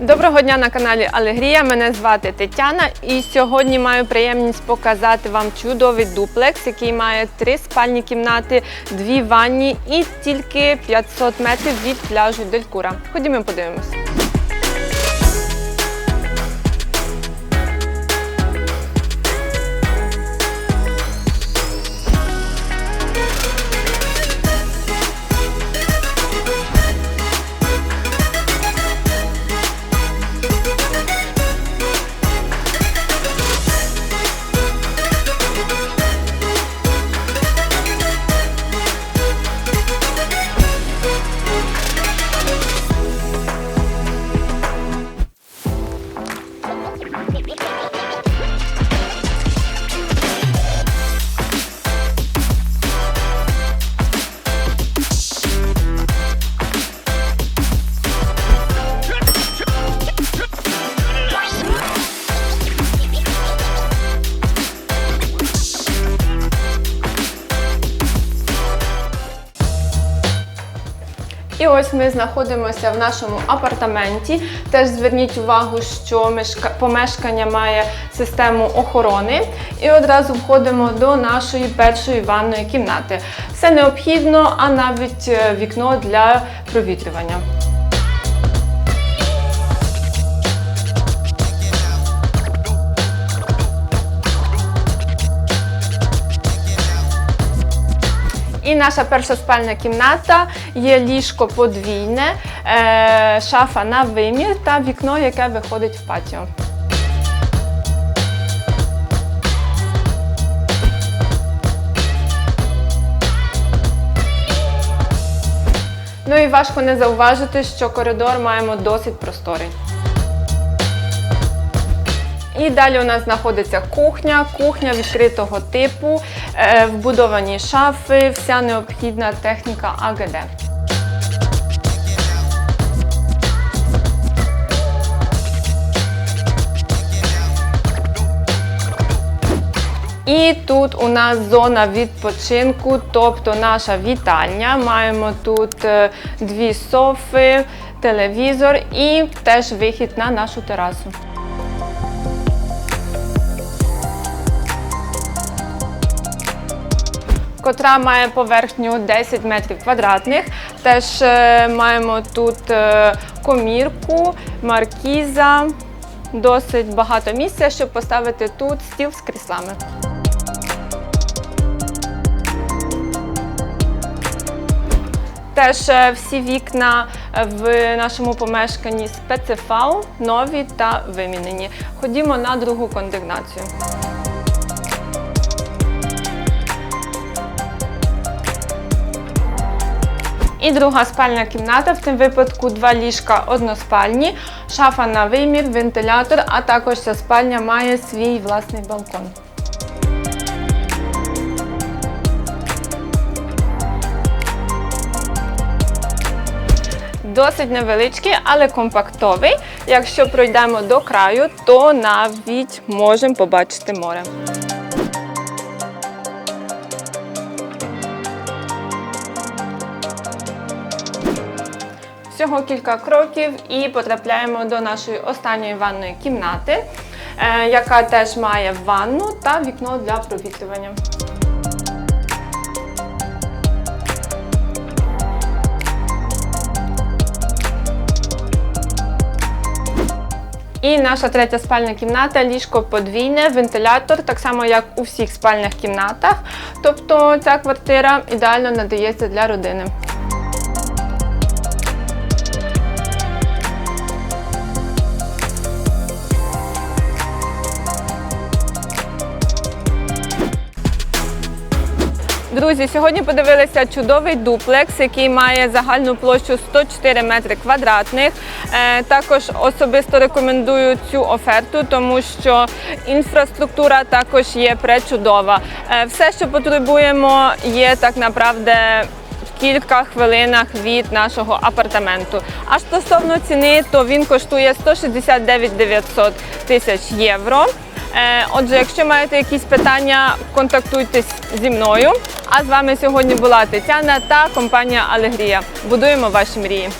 Доброго дня на каналі Алегрія. Мене звати Тетяна, і сьогодні маю приємність показати вам чудовий дуплекс, який має три спальні кімнати, дві ванні і тільки 500 метрів від пляжу Делькура. Ходімо подивимось. І ось ми знаходимося в нашому апартаменті. Теж зверніть увагу, що помешкання має систему охорони. І одразу входимо до нашої першої ванної кімнати. Все необхідно, а навіть е, вікно для провітрювання. І наша перша спальна кімната є ліжко подвійне, е, шафа на вимір та вікно, яке виходить в патіо. Ну і важко не зауважити, що коридор маємо досить просторий. І далі у нас знаходиться кухня, кухня відкритого типу, е, вбудовані шафи, вся необхідна техніка АГД. І тут у нас зона відпочинку, тобто наша вітальня. Маємо тут е, дві софи, телевізор і теж вихід на нашу терасу. Котра має поверхню 10 метрів квадратних. Теж е, маємо тут е, комірку, маркіза, досить багато місця, щоб поставити тут стіл з кріслами. Теж е, всі вікна в нашому помешканні спецефау, нові та вимінені. Ходімо на другу кондигнацію. І друга спальня кімната, в цьому випадку два ліжка односпальні, шафа на вимір, вентилятор, а також ця спальня має свій власний балкон. Досить невеличкий, але компактовий. Якщо пройдемо до краю, то навіть можемо побачити море. Всього кілька кроків і потрапляємо до нашої останньої ванної кімнати, е, яка теж має ванну та вікно для провітрювання. І наша третя спальня кімната, ліжко подвійне, вентилятор, так само як у всіх спальних кімнатах. Тобто ця квартира ідеально надається для родини. Друзі, сьогодні подивилися чудовий дуплекс, який має загальну площу 104 метри квадратних. Е, Також особисто рекомендую цю оферту, тому що інфраструктура також є пречудова. Е, Все, що потребуємо, є так направде кілька хвилинах від нашого апартаменту. А стосовно ціни, то він коштує 169 900 тисяч євро. Е, Отже, якщо маєте якісь питання, контактуйтесь зі мною. А з вами сьогодні була Тетяна та компанія Алегрія. Будуємо ваші мрії.